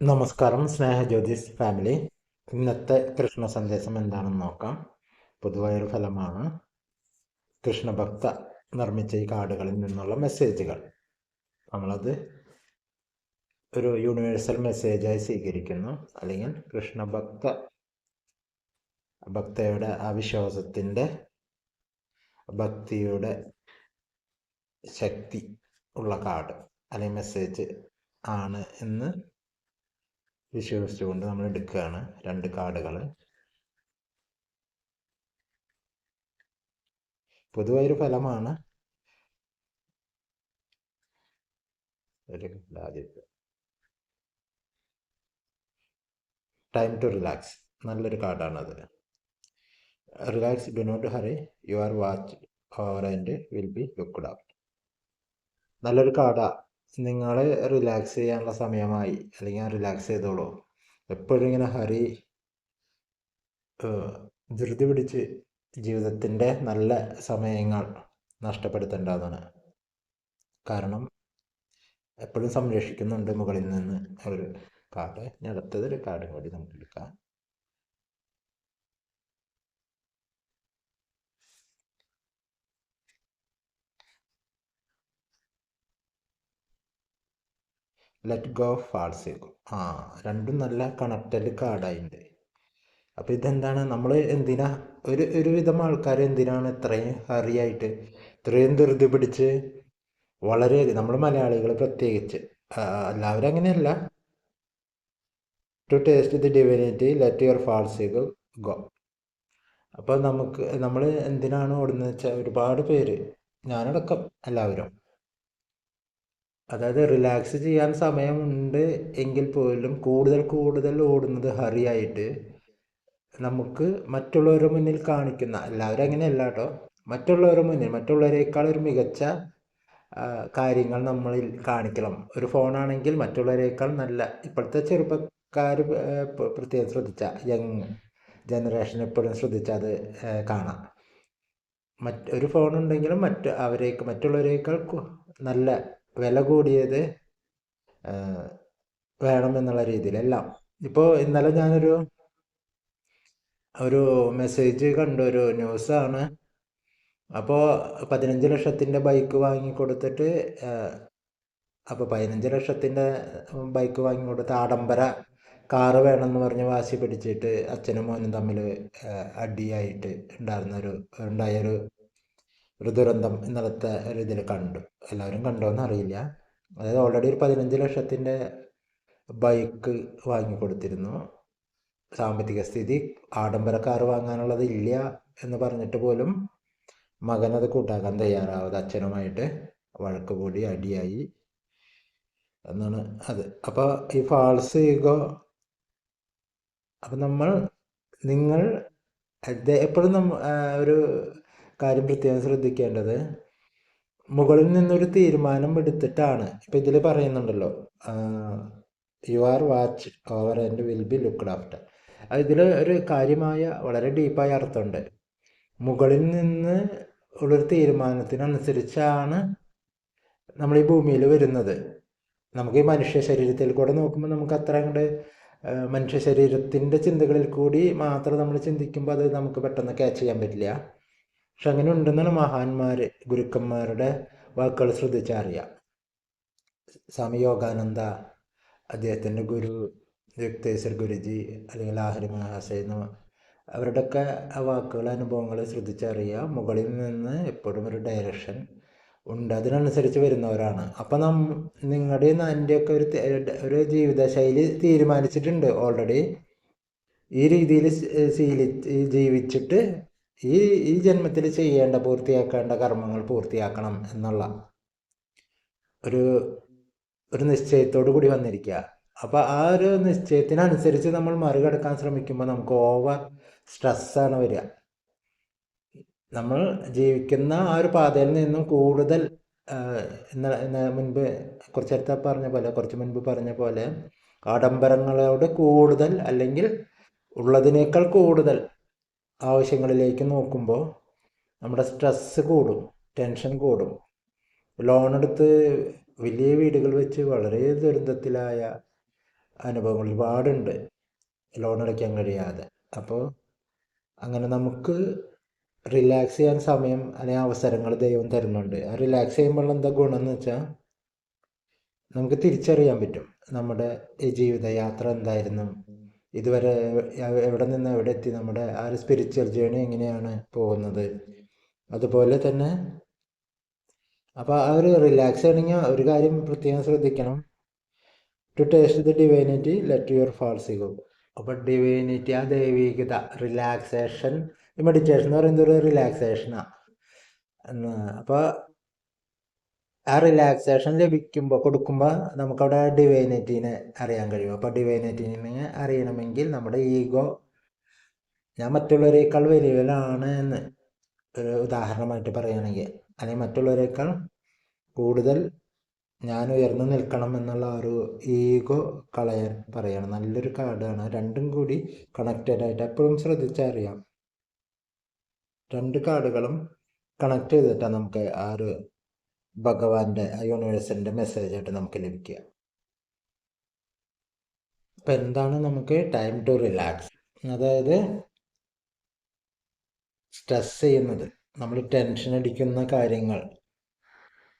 നമസ്കാരം സ്നേഹ സ്നേഹജ്യോതിസ് ഫാമിലി. ഇന്നത്തെ കൃഷ്ണ സന്ദേശം എന്താണെന്ന് നോക്കാം. പൊതുവായൊരു ഫലമാണ് കൃഷ്ണഭക്ത നിർമ്മിച്ച ഈ കാർഡുകളിൽ നിന്നുള്ള മെസ്സേജുകൾ. നമ്മളത് ഒരു യൂണിവേഴ്സൽ മെസ്സേജായി സ്വീകരിക്കുന്നു. അല്ലെങ്കിൽ കൃഷ്ണഭക്ത ഭക്തയുടെ ആ വിശ്വാസത്തിന്റെ ഭക്തിയുടെ ശക്തി ഉള്ള കാർഡ് അല്ലെങ്കിൽ മെസ്സേജ് ആണ് എന്ന് വിശ്വസിച്ചുകൊണ്ട് നമ്മൾ എടുക്കുകയാണ് രണ്ട് കാർഡുകൾ. പൊതുവായൊരു ഫലമാണ്. ടൈം ടു റിലാക്സ് നല്ലൊരു കാർഡാണത്. Relax do not hurry you are watch over and will be looked out നല്ലൊരു കാർഡാണ് നിങ്ങൾ റിലാക്സ് ചെയ്യാനുള്ള സമയമായി അല്ലെങ്കിൽ റിലാക്സ് ചെയ്തോളൂ. എപ്പോഴും ഇങ്ങനെ ഹരി ധൃതി പിടിച്ച് ജീവിതത്തിന്റെ നല്ല സമയങ്ങൾ നഷ്ടപ്പെടുത്തേണ്ടതാണ്. കാരണം എപ്പോഴും സംരക്ഷിക്കുന്നുണ്ട് മുകളിൽ നിന്ന് ഒരു കാർഡ്. ഇനി അടുത്തത് ഒരു കാർഡും കൂടി നമുക്ക് എടുക്കാം. ലെറ്റ് ഗോ ഫാൾസിഗോ ആ രണ്ടും നല്ല കണക്റ്റഡ് കാർഡായിട്ടുണ്ട് അപ്പോൾ ഇതെന്താണ്? നമ്മൾ എന്തിനാ ഒരു ഒരുവിധം ആൾക്കാർ എന്തിനാണ് ഇത്രയും ഹറിയായിട്ട് ഇത്രയും ധൃതി പിടിച്ച് വളരെ നമ്മൾ മലയാളികൾ പ്രത്യേകിച്ച് എല്ലാവരും അങ്ങനെയല്ല. To taste the divinity let your false ego go അപ്പോൾ നമുക്ക് നമ്മൾ എന്തിനാണ് ഓടുന്നത് വെച്ചാൽ ഒരുപാട് പേര് ഞാനടക്കം എല്ലാവരും അതായത് റിലാക്സ് ചെയ്യാൻ സമയമുണ്ട് എങ്കിൽ പോലും കൂടുതൽ കൂടുതൽ ഓടുന്നത് ഹറിയായിട്ട് നമുക്ക് മറ്റുള്ളവരുടെ മുന്നിൽ കാണിക്കുന്ന എല്ലാവരും അങ്ങനെയല്ല കേട്ടോ. മറ്റുള്ളവരുടെ മുന്നിൽ മറ്റുള്ളവരെക്കാൾ ഒരു മികച്ച കാര്യങ്ങൾ നമ്മളിൽ കാണിക്കണം. ഒരു ഫോണാണെങ്കിൽ മറ്റുള്ളവരെക്കാൾ നല്ല. ഇപ്പോഴത്തെ ചെറുപ്പക്കാർ പ്രത്യേകം ശ്രദ്ധിച്ച യങ് ജനറേഷൻ എപ്പോഴും ശ്രദ്ധിച്ചാൽ അത് കാണാം. മറ്റ് ഒരു ഫോൺ ഉണ്ടെങ്കിലും മറ്റ് അവരേക്ക് മറ്റുള്ളവരേക്കാൾ നല്ല വില കൂടിയത് വേണമെന്നുള്ള രീതിയിലെല്ലാം. ഇപ്പോൾ ഇന്നലെ ഞാനൊരു ഒരു മെസ്സേജ് കണ്ടു ഒരു ന്യൂസാണ് അപ്പോൾ പതിനഞ്ച് ലക്ഷത്തിന്റെ ബൈക്ക് വാങ്ങി കൊടുത്തിട്ട് അപ്പോൾ പതിനഞ്ച് ലക്ഷത്തിന്റെ ബൈക്ക് വാങ്ങി കൊടുത്ത് ആഡംബര കാറ് വേണമെന്ന് പറഞ്ഞ് വാശി പിടിച്ചിട്ട് അച്ഛനും മോനും തമ്മിൽ അടിയായിട്ട് ഉണ്ടായിരുന്നൊരു ഉണ്ടായൊരു ഒരു ദുരന്തം ഇന്നലത്തെ ഒരു ഇതിൽ കണ്ടു. എല്ലാവരും കണ്ടോന്ന് അറിയില്ല. അതായത് ഓൾറെഡി ഒരു പതിനഞ്ച് ലക്ഷത്തിന്റെ ബൈക്ക് വാങ്ങിക്കൊടുത്തിരുന്നു സാമ്പത്തിക സ്ഥിതി ആഡംബര കാർ വാങ്ങാനുള്ളത് ഇല്ല എന്ന് പറഞ്ഞിട്ട് പോലും മകനത് കൂട്ടാക്കാൻ തയ്യാറാവാതെ അച്ഛനുമായിട്ട് വഴക്ക് കൂടി അടിയായി എന്നാണ് അത്. അപ്പോൾ ഈ ഫാൾസ് ഈഗോ അപ്പം നമ്മൾ നിങ്ങൾ എപ്പോഴും നമ്മ ഒരു കാര്യം പ്രത്യേകം ശ്രദ്ധിക്കേണ്ടത് മുകളിൽ നിന്നൊരു തീരുമാനം എടുത്തിട്ടാണ്. ഇപ്പം ഇതിൽ പറയുന്നുണ്ടല്ലോ you are watch over and will be looked after ഇതിൽ ഒരു കാര്യമായ വളരെ ഡീപ്പായ അർത്ഥമുണ്ട്. മുകളിൽ നിന്ന് ഉള്ളൊരു തീരുമാനത്തിനനുസരിച്ചാണ് നമ്മൾ ഈ ഭൂമിയിൽ വരുന്നത്. നമുക്ക് ഈ മനുഷ്യ ശരീരത്തിൽ കൂടെ നോക്കുമ്പോൾ നമുക്ക് അത്ര അങ്ങോട്ട് മനുഷ്യ ശരീരത്തിന്റെ ചിന്തകളിൽ കൂടി മാത്രം നമ്മൾ ചിന്തിക്കുമ്പോൾ അത് നമുക്ക് പെട്ടെന്ന് ക്യാച്ച് ചെയ്യാൻ പറ്റില്ല. പക്ഷെ അങ്ങനെ ഉണ്ടെന്നാണ് മഹാന്മാർ ഗുരുക്കന്മാരുടെ വാക്കുകൾ ശ്രദ്ധിച്ചാൽ അറിയാം. സ്വാമി യോഗാനന്ദ അദ്ദേഹത്തിന്റെ ഗുരു യുക്തേശ്വർ ഗുരുജി അല്ലെങ്കിൽ ആഹരി മഹാശയ അവരുടെയൊക്കെ ആ വാക്കുകൾ അനുഭവങ്ങൾ ശ്രദ്ധിച്ചറിയാം മുകളിൽ നിന്ന് എപ്പോഴും ഒരു ഡയറക്ഷൻ ഉണ്ട്. അതിനനുസരിച്ച് വരുന്നവരാണ്. അപ്പം നം നിങ്ങളുടെ എന്റെയൊക്കെ ഒരു ഒരു ജീവിതശൈലി തീരുമാനിച്ചിട്ടുണ്ട്. ഓൾറെഡി ഈ രീതിയിൽ ശീലി ജീവിച്ചിട്ട് ഈ ഈ ജന്മത്തിൽ ചെയ്യേണ്ട പൂർത്തിയാക്കേണ്ട കർമ്മങ്ങൾ പൂർത്തിയാക്കണം എന്നുള്ള ഒരു ഒരു നിശ്ചയത്തോടു കൂടി വന്നിരിക്കുക അപ്പോൾ ആ ഒരു നിശ്ചയത്തിനനുസരിച്ച് നമ്മൾ മറികടക്കാൻ ശ്രമിക്കുമ്പോൾ നമുക്ക് ഓവർ സ്ട്രെസ്സാണ് വരിക. നമ്മൾ ജീവിക്കുന്ന ആ ഒരു പാതയിൽ നിന്നും കൂടുതൽ മുൻപ് കുറച്ചടുത്ത പറഞ്ഞ പോലെ കുറച്ച് മുൻപ് പറഞ്ഞ പോലെ ആഡംബരങ്ങളോട് കൂടുതൽ അല്ലെങ്കിൽ ഉള്ളതിനേക്കാൾ കൂടുതൽ ആവശ്യങ്ങളിലേക്ക് നോക്കുമ്പോൾ നമ്മുടെ സ്ട്രെസ്സ് കൂടും ടെൻഷൻ കൂടും. ലോൺ എടുത്ത് വലിയ വീടുകൾ വെച്ച് വളരെ ദുരിതത്തിലായ അനുഭവങ്ങൾ ഒരുപാടുണ്ട്. ലോൺ അടയ്ക്കാൻ കഴിയാതെ. അപ്പോൾ അങ്ങനെ നമുക്ക് റിലാക്സ് ചെയ്യാൻ സമയം അല്ലെങ്കിൽ അവസരങ്ങൾ ദൈവം തരുന്നുണ്ട്. ആ റിലാക്സ് ചെയ്യുമ്പോൾ എന്താ ഗുണം എന്ന് വെച്ചാൽ നമുക്ക് തിരിച്ചറിയാൻ പറ്റും. നമ്മുടെ ജീവിതയാത്ര എന്തായിരുന്നു? ഇതുവരെ എവിടെ നിന്ന് എവിടെ എത്തി? നമ്മുടെ ആ ഒരു സ്പിരിച്വൽ ജേണി എങ്ങനെയാണ് പോകുന്നത്? അതുപോലെ തന്നെ അപ്പോൾ ആ ഒരു റിലാക്സ് ആണെങ്കിൽ ഒരു കാര്യം പ്രത്യേകം ശ്രദ്ധിക്കണം. To taste the divinity let your false go അപ്പോൾ ഡിവൈനിറ്റി ആ ദൈവികത റിലാക്സേഷൻ മെഡിറ്റേഷൻ എന്ന് പറയുന്നത് ഒരു റിലാക്സേഷനാണ് അപ്പോൾ ആ റിലാക്സേഷൻ ലഭിക്കുമ്പോൾ കൊടുക്കുമ്പോൾ നമുക്കവിടെ ഡിവൈനിറ്റീനെ അറിയാൻ കഴിയും. അപ്പോൾ ഡിവൈനിറ്റീനെ അറിയണമെങ്കിൽ നമ്മുടെ ഈഗോ ഞാൻ മറ്റുള്ളവരേക്കാൾ വലിയവരാണ് എന്ന് ഒരു ഉദാഹരണമായിട്ട് പറയുകയാണെങ്കിൽ അല്ലെങ്കിൽ മറ്റുള്ളവരേക്കാൾ കൂടുതൽ ഞാൻ ഉയർന്നു നിൽക്കണം എന്നുള്ള ഒരു ഈഗോ കളയാൻ പറയണം നല്ലൊരു കാർഡാണ്. രണ്ടും കൂടി കണക്റ്റഡ് ആയിട്ട് എപ്പോഴും ശ്രദ്ധിച്ചറിയാം രണ്ട് കാർഡുകളും കണക്ട് ചെയ്തിട്ടാണ് നമുക്ക് ആ ഒരു ഭഗവാന്റെ മെസ്സേജ് ആയിട്ട് നമുക്ക് ലഭിക്കുക. അപ്പം എന്താണ് നമുക്ക് ടൈം ടു റിലാക്സ് അതായത് സ്ട്രെസ് ചെയ്യുന്നത്. നമ്മൾ ടെൻഷൻ അടിക്കുന്ന കാര്യങ്ങൾ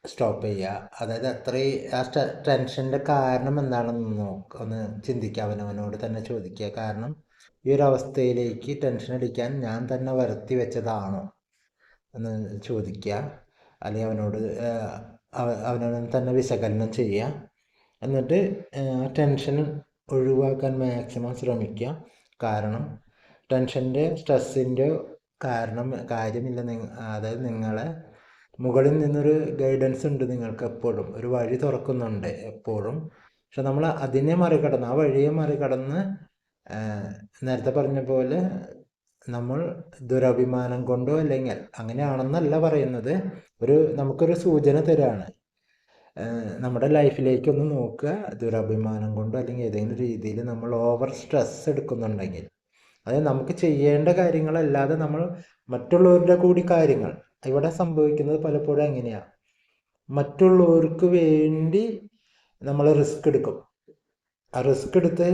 സ്റ്റോപ്പ് ചെയ്യുക. അതായത് അത്രയും ആ ടെൻഷന്റെ കാരണം എന്താണെന്ന് നോക്ക ഒന്ന് ചിന്തിക്കുക അവനവനോട് തന്നെ ചോദിക്കുക. കാരണം ഈ ഒരു അവസ്ഥയിലേക്ക് ടെൻഷൻ അടിക്കാൻ ഞാൻ തന്നെ വരുത്തി വെച്ചതാണോ എന്ന് ചോദിക്കുക. അല്ലെങ്കിൽ അവനോട് അവനവൻ തന്നെ വിശകലനം ചെയ്യുക. എന്നിട്ട് ടെൻഷൻ ഒഴിവാക്കാൻ മാക്സിമം ശ്രമിക്കുക. കാരണം ടെൻഷന്റെ സ്ട്രെസ്സിന്റെ കാരണം കാര്യമില്ല അതായത് നിങ്ങളെ മുകളിൽ നിന്നൊരു ഗൈഡൻസ് ഉണ്ട് നിങ്ങൾക്ക് എപ്പോഴും ഒരു വഴി തുറക്കുന്നുണ്ട് എപ്പോഴും. പക്ഷെ നമ്മൾ അതിനെ മറികടന്ന് ആ വഴിയെ മറികടന്ന് നേരത്തെ പറഞ്ഞ പോലെ നമ്മൾ ദുരഭിമാനം കൊണ്ടോ അല്ലെങ്കിൽ അങ്ങനെയാണെന്നല്ല പറയുന്നത്. ഒരു നമുക്കൊരു സൂചന തരാണ്. നമ്മുടെ ലൈഫിലേക്കൊന്ന് നോക്കുക. ദുരഭിമാനം കൊണ്ടോ അല്ലെങ്കിൽ ഏതെങ്കിലും രീതിയിൽ നമ്മൾ ഓവർ സ്ട്രെസ് എടുക്കുന്നുണ്ടെങ്കിൽ. അതായത് നമുക്ക് ചെയ്യേണ്ട കാര്യങ്ങളല്ലാതെ നമ്മൾ മറ്റുള്ളവരുടെ കൂടി കാര്യങ്ങൾ. ഇവിടെ സംഭവിക്കുന്നത് പലപ്പോഴും എങ്ങനെയാണ് മറ്റുള്ളവർക്ക് വേണ്ടി നമ്മൾ റിസ്ക് എടുക്കും. ആ റിസ്ക് എടുത്ത്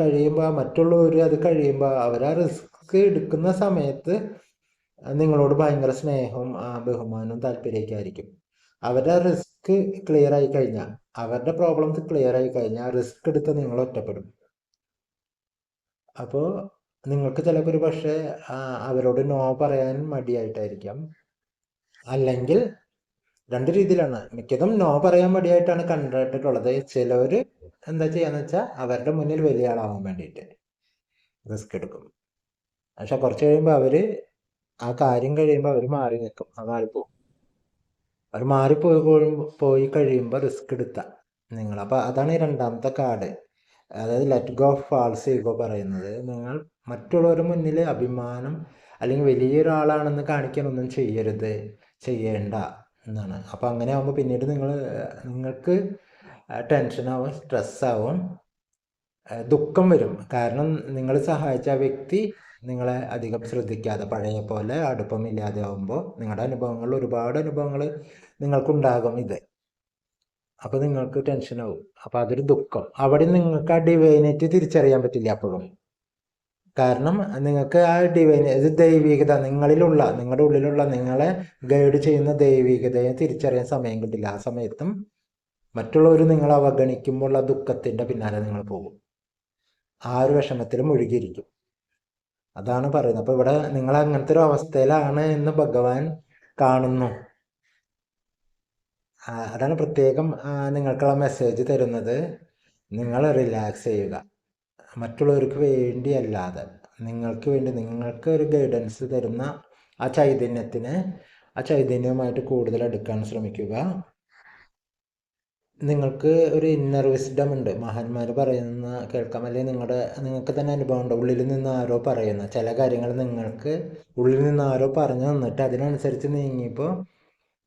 കഴിയുമ്പോൾ മറ്റുള്ളവർ അത് കഴിയുമ്പോൾ അവർ ആ റിസ്ക് എടുക്കുന്ന സമയത്ത് നിങ്ങളോട് ഭയങ്കര സ്നേഹവും ബഹുമാനവും താല്പര്യമൊക്കെ ആയിരിക്കും. അവരുടെ റിസ്ക് ക്ലിയർ ആയി കഴിഞ്ഞാൽ അവരുടെ പ്രോബ്ലംസ് ക്ലിയർ ആയി കഴിഞ്ഞാൽ റിസ്ക് എടുത്ത് നിങ്ങൾ ഒറ്റപ്പെടും. അപ്പോൾ നിങ്ങൾക്ക് ചിലപ്പോൾ ഒരു പക്ഷേ അവരോട് നോ പറയാൻ മടിയായിട്ടായിരിക്കാം. അല്ലെങ്കിൽ രണ്ട് രീതിയിലാണ്. മിക്കതും നോ പറയാൻ മടിയായിട്ടാണ് കണ്ടിട്ടുള്ളത്. ചിലവർ എന്താ ചെയ്യാന്ന് വെച്ചാൽ അവരുടെ മുന്നിൽ വലിയ ആളാവാൻ വേണ്ടിയിട്ട് റിസ്ക് എടുക്കും. പക്ഷെ കുറച്ച് കഴിയുമ്പോൾ അവർ ആ കാര്യം കഴിയുമ്പോൾ അവർ മാറി നിൽക്കും ആ മാറിപ്പോകും അവർ മാറിപ്പോയി പോയി കഴിയുമ്പോൾ റിസ്ക് എടുത്ത. നിങ്ങൾ അപ്പോൾ അതാണ് ഈ രണ്ടാമത്തെ കാർഡ്. അതായത് let go of false ego പറയുന്നത്. നിങ്ങൾ മറ്റുള്ളവരുടെ മുന്നിൽ അഭിമാനം അല്ലെങ്കിൽ വലിയൊരാളാണെന്ന് കാണിക്കാൻ ഒന്നും ചെയ്യരുത്. ചെയ്യേണ്ട എന്നാണ്. അപ്പോൾ അങ്ങനെ ആകുമ്പോൾ പിന്നീട് നിങ്ങൾ നിങ്ങൾക്ക് ടെൻഷനാവും സ്ട്രെസ്സാവും ദുഃഖം വരും. കാരണം നിങ്ങൾ സഹായിച്ച ആ വ്യക്തി നിങ്ങളെ അധികം ശ്രദ്ധിക്കാതെ പഴയ പോലെ അടുപ്പമില്ലാതെ ആകുമ്പോൾ നിങ്ങളുടെ അനുഭവങ്ങൾ ഒരുപാട് അനുഭവങ്ങൾ നിങ്ങൾക്കുണ്ടാകും ഇത്. അപ്പോൾ നിങ്ങൾക്ക് ടെൻഷനാവും അപ്പോൾ അതൊരു ദുഃഖം. അവിടെ നിങ്ങൾക്ക് ആ ഡിവൈനേറ്റ് തിരിച്ചറിയാൻ പറ്റില്ല അപ്പോഴും. കാരണം നിങ്ങൾക്ക് ആ ഡിവൈൻ ഇത് ദൈവികത നിങ്ങളിലുള്ള നിങ്ങളുടെ ഉള്ളിലുള്ള നിങ്ങളെ ഗൈഡ് ചെയ്യുന്ന ദൈവികതയെ തിരിച്ചറിയാൻ സമയം കിട്ടില്ല. ആ സമയത്തും മറ്റുള്ളവർ നിങ്ങളെ അവഗണിക്കുമ്പോൾ ആ ദുഃഖത്തിന്റെ പിന്നാലെ നിങ്ങൾ പോകും. ആ ഒരു വിഷമത്തിൽ മുഴുകിയിരിക്കും. അതാണ് പറയുന്നത്. അപ്പോൾ ഇവിടെ നിങ്ങൾ അങ്ങനത്തെ ഒരു അവസ്ഥയിലാണ് എന്ന് ഭഗവാൻ കാണുന്നു. അതാണ് പ്രത്യേകം നിങ്ങൾക്കുള്ള മെസ്സേജ് തരുന്നത്. നിങ്ങൾ റിലാക്സ് ചെയ്യുക. മറ്റുള്ളവർക്ക് വേണ്ടിയല്ലാതെ. നിങ്ങൾക്ക് വേണ്ടി നിങ്ങൾക്ക് ഒരു ഗൈഡൻസ് തരുന്ന ആ ചൈതന്യത്തിന് ആ ചൈതന്യവുമായിട്ട് കൂടുതൽ അടുക്കാൻ ശ്രമിക്കുക. നിങ്ങൾക്ക് ഒരു ഇന്നർ വിസ്ഡം ഉണ്ട്. മഹാന്മാർ പറയുന്ന കേൾക്കാം. അല്ലെങ്കിൽ നിങ്ങളുടെ നിങ്ങൾക്ക് തന്നെ അനുഭവം ഉണ്ട്. ഉള്ളിൽ നിന്ന് ആരോ പറയുന്ന. ചില കാര്യങ്ങൾ നിങ്ങൾക്ക് ഉള്ളിൽ നിന്ന് ആരോ പറഞ്ഞു തന്നിട്ട് അതിനനുസരിച്ച് നീങ്ങിയപ്പോൾ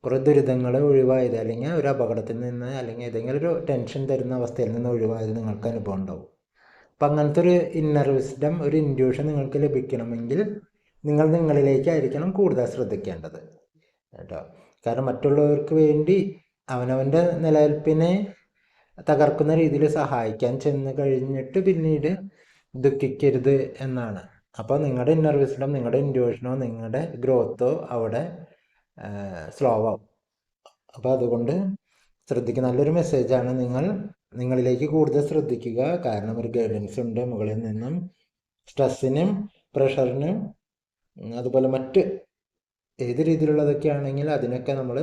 കുറേ ദുരിതങ്ങൾ ഒഴിവായത് അല്ലെങ്കിൽ ഒരു അപകടത്തിൽ നിന്ന് അല്ലെങ്കിൽ ഏതെങ്കിലും ഒരു ടെൻഷൻ തരുന്ന അവസ്ഥയിൽ നിന്ന് ഒഴിവായത് നിങ്ങൾക്ക് അനുഭവം ഉണ്ടാവും. അപ്പം അങ്ങനത്തെ ഒരു ഇന്നർ വിസ്ഡം ഒരു ഇൻഡ്യൂഷൻ നിങ്ങൾക്ക് ലഭിക്കണമെങ്കിൽ നിങ്ങൾ നിങ്ങളിലേക്കായിരിക്കണം കൂടുതൽ ശ്രദ്ധിക്കേണ്ടത്. കേട്ടോ. കാരണം മറ്റുള്ളവർക്ക് വേണ്ടി അവനവന്റെ നിലനിൽപ്പിനെ തകർക്കുന്ന രീതിയിൽ സഹായിക്കാൻ ചെന്ന് കഴിഞ്ഞിട്ട് പിന്നീട് ദുഃഖിക്കരുത് എന്നാണ്. അപ്പോൾ നിങ്ങളുടെ ഇന്നർ വിസ്ഡം നിങ്ങളുടെ ഇൻഡ്യൂഷനോ നിങ്ങളുടെ ഗ്രോത്തോ അവിടെ സ്ലോ ആവും. അപ്പോൾ അതുകൊണ്ട് ശ്രദ്ധിക്കുക നല്ലൊരു മെസ്സേജാണ് നിങ്ങൾ നിങ്ങളിലേക്ക് കൂടുതൽ ശ്രദ്ധിക്കുക. കാരണം ഒരു ഗൈഡൻസ് ഉണ്ട് മുകളിൽ നിന്നും. സ്ട്രെസ്സിനും പ്രഷറിനും അതുപോലെ മറ്റ് ഏത് രീതിയിലുള്ളതൊക്കെ ആണെങ്കിൽ അതിനൊക്കെ നമ്മൾ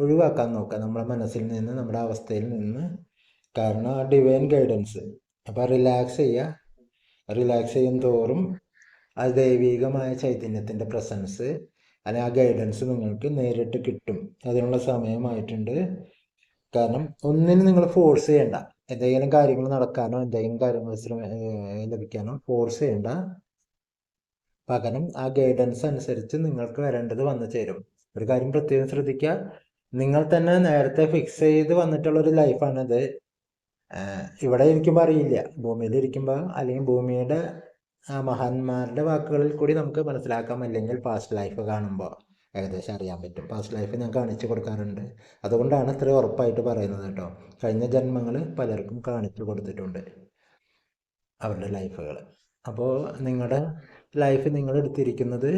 ഒഴിവാക്കാൻ നോക്കുക. നമ്മുടെ മനസ്സിൽ നിന്ന് നമ്മുടെ അവസ്ഥയിൽ നിന്ന്. കാരണം ആ ഡിവൈൻ ഗൈഡൻസ് അപ്പോൾ റിലാക്സ് ചെയ്യുക. റിലാക്സ് ചെയ്യും തോറും ആ ദൈവികമായ ചൈതന്യത്തിന്റെ പ്രസൻസ് അല്ലെങ്കിൽ ആ ഗൈഡൻസ് നിങ്ങൾക്ക് നേരിട്ട് കിട്ടും. അതിനുള്ള സമയമായിട്ടുണ്ട്. കാരണം ഒന്നിനും നിങ്ങൾ ഫോഴ്സ് ചെയ്യണ്ട. എന്തെങ്കിലും കാര്യങ്ങൾ നടക്കാനോ എന്തെങ്കിലും കാര്യങ്ങൾ ലഭിക്കാനോ ഫോഴ്സ് ചെയ്യണ്ട. പകരം ആ ഗൈഡൻസ് അനുസരിച്ച് നിങ്ങൾക്ക് വരേണ്ടത് വന്നു ചേരും. ഒരു കാര്യം പ്രത്യേകം ശ്രദ്ധിക്കുക. നിങ്ങൾ തന്നെ നേരത്തെ ഫിക്സ് ചെയ്ത് വന്നിട്ടുള്ള ഒരു ലൈഫാണത് ഇവിടെ ഇരിക്കുമ്പോൾ അറിയില്ല. ഭൂമിയിൽ ഇരിക്കുമ്പോൾ അല്ലെങ്കിൽ ഭൂമിയുടെ മഹാന്മാരുടെ വാക്കുകളിൽ കൂടി നമുക്ക് മനസ്സിലാക്കാം. അല്ലെങ്കിൽ പാസ്റ്റ് ലൈഫ് കാണുമ്പോൾ ഏകദേശം അറിയാൻ പറ്റും. പാസ്റ്റ് ലൈഫ് ഞാൻ കാണിച്ചു കൊടുക്കാറുണ്ട്. അതുകൊണ്ടാണ് ഇത്ര ഉറപ്പായിട്ട് പറയുന്നത് കേട്ടോ. കഴിഞ്ഞ ജന്മങ്ങൾ പലർക്കും കാണിച്ചു കൊടുത്തിട്ടുണ്ട് അവരുടെ ലൈഫുകൾ അപ്പോൾ നിങ്ങളുടെ ലൈഫ് നിങ്ങൾ എടുത്തിരിക്കുന്നത്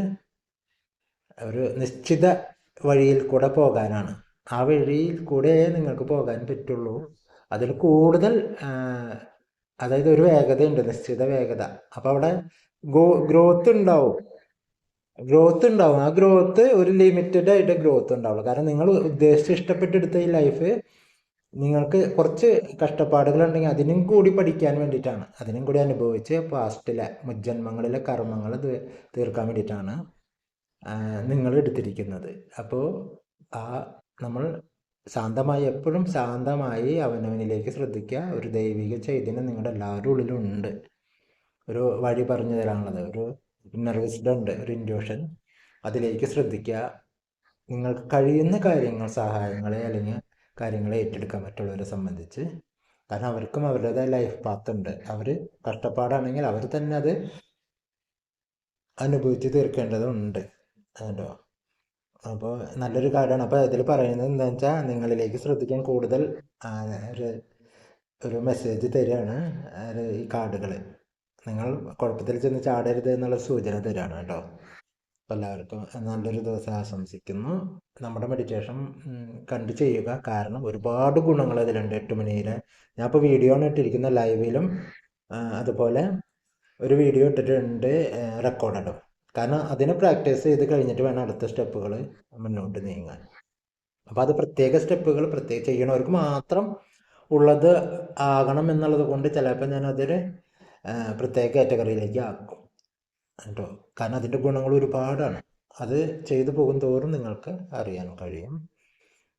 ഒരു നിശ്ചിത വഴിയിൽ കൂടെ പോകാനാണ്. ആ വഴിയിൽ കൂടെ നിങ്ങൾക്ക് പോകാൻ പറ്റുള്ളൂ. അതിൽ കൂടുതൽ അതായത് ഒരു വേഗതയുണ്ട് നിശ്ചിത വേഗത. അപ്പോൾ അവിടെ ഗോ ഗ്രോത്ത് ഉണ്ടാവും. ഗ്രോത്ത് ഉണ്ടാവും. ആ ഗ്രോത്ത് ഒരു ലിമിറ്റഡ് ആയിട്ട് ഗ്രോത്ത് ഉണ്ടാവുള്ളൂ. കാരണം നിങ്ങൾ ഉദ്ദേശിച്ച് ഇഷ്ടപ്പെട്ടെടുത്ത ഈ ലൈഫ് നിങ്ങൾക്ക് കുറച്ച് കഷ്ടപ്പാടുകളുണ്ടെങ്കിൽ അതിനും കൂടി പഠിക്കാൻ വേണ്ടിയിട്ടാണ്. അതിനും കൂടി അനുഭവിച്ച് പാസ്റ്റിലെ മുജ്ജന്മങ്ങളിലെ കർമ്മങ്ങൾ തീർക്കാൻ വേണ്ടിയിട്ടാണ്. നിങ്ങൾ എടുത്തിരിക്കുന്നത്. അപ്പോൾ ആ നമ്മൾ ശാന്തമായി എപ്പോഴും ശാന്തമായി അവനവനിലേക്ക് ശ്രദ്ധിക്കുക. ഒരു ദൈവിക ചൈതന്യം നിങ്ങളുടെ എല്ലാവരുടെ ഉള്ളിലും ഉണ്ട് ഒരു വഴി പറഞ്ഞു തരാനുള്ളത്. ഒരു ഉണ്ട് ഒരു ഇൻഡ്യൂഷൻ അതിലേക്ക് ശ്രദ്ധിക്കുക. നിങ്ങൾക്ക് കഴിയുന്ന കാര്യങ്ങൾ സഹായങ്ങളെ അല്ലെങ്കിൽ കാര്യങ്ങളെ ഏറ്റെടുക്കാൻ മറ്റുള്ളവരെ സംബന്ധിച്ച്. കാരണം അവർക്കും അവരുടേതായ ലൈഫ് പാത്ത് ഉണ്ട്. അവർ കഷ്ടപ്പാടാണെങ്കിൽ അവർ തന്നെ അത് അനുഭവിച്ച് തീർക്കേണ്ടതുണ്ട്. കേട്ടോ അപ്പോൾ നല്ലൊരു കാര്യമാണ്. അപ്പോൾ ഇതിൽ പറയുന്നത് എന്താ വെച്ചാൽ നിങ്ങളിലേക്ക് ശ്രദ്ധിക്കാൻ കൂടുതൽ ഒരു ഒരു മെസ്സേജ് തരികയാണ് ഈ കാർഡുകൾ നിങ്ങൾ കുഴപ്പത്തിൽ ചെന്ന് ചാടരുത് എന്നുള്ള സൂചന തരികയാണ് കേട്ടോ. എല്ലാവർക്കും നല്ലൊരു ദിവസം ആശംസിക്കുന്നു. നമ്മുടെ മെഡിറ്റേഷൻ കണ്ടു ചെയ്യുക. കാരണം ഒരുപാട് ഗുണങ്ങൾ അതിലുണ്ട് എട്ട് മണിയിലെ. ഞാൻ ഇപ്പോൾ വീഡിയോ ആണ് ഇട്ടിരിക്കുന്ന ലൈവിലും അതുപോലെ ഒരു വീഡിയോ ഇട്ടിട്ടുണ്ട് റെക്കോർഡഡും കാരണം അതിനെ പ്രാക്ടീസ് ചെയ്ത് കഴിഞ്ഞിട്ട് വേണം അടുത്ത സ്റ്റെപ്പുകൾ മുന്നോട്ട് നീങ്ങാൻ. അപ്പോൾ അത് പ്രത്യേക സ്റ്റെപ്പുകൾ പ്രത്യേകം ചെയ്യണവർക്ക് മാത്രം ഉള്ളത് ആകണം എന്നുള്ളത് കൊണ്ട് ചിലപ്പോൾ ഞാനതൊരു പ്രത്യേക കാറ്റഗറിയിലേക്ക് ആക്കും. കേട്ടോ? കാരണം അതിന്റെ ഗുണങ്ങൾ ഒരുപാടാണ്. അത് ചെയ്തു പോകും തോറും നിങ്ങൾക്ക് അറിയാൻ കഴിയും.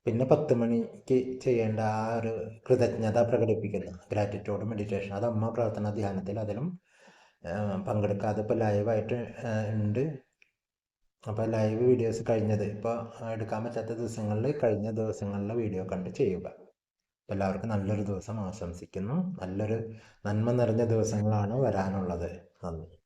പിന്നെ പത്ത് മണിക്ക് ചെയ്യേണ്ട ആ ഒരു കൃതജ്ഞത പ്രകടിപ്പിക്കുന്ന. ഗ്രാറ്റിറ്റ്യൂഡ് മെഡിറ്റേഷൻ അത് അമ്മ പ്രാർത്ഥന ധ്യാനത്തിൽ അതിലും പങ്കെടുക്കാതെ ഇപ്പോൾ ലൈവായിട്ട് ഉണ്ട് അപ്പോൾ ലൈവ് വീഡിയോസ് കഴിഞ്ഞത്. ഇപ്പോൾ എടുക്കാൻ പറ്റാത്ത ദിവസങ്ങളിൽ കഴിഞ്ഞ ദിവസങ്ങളിലെ വീഡിയോ കണ്ട് ചെയ്യുക. എല്ലാവർക്കും നല്ലൊരു ദിവസം ആശംസിക്കുന്നു. നല്ലൊരു നന്മ നിറഞ്ഞ ദിവസങ്ങളാണ് വരാനുള്ളത്. നന്ദി.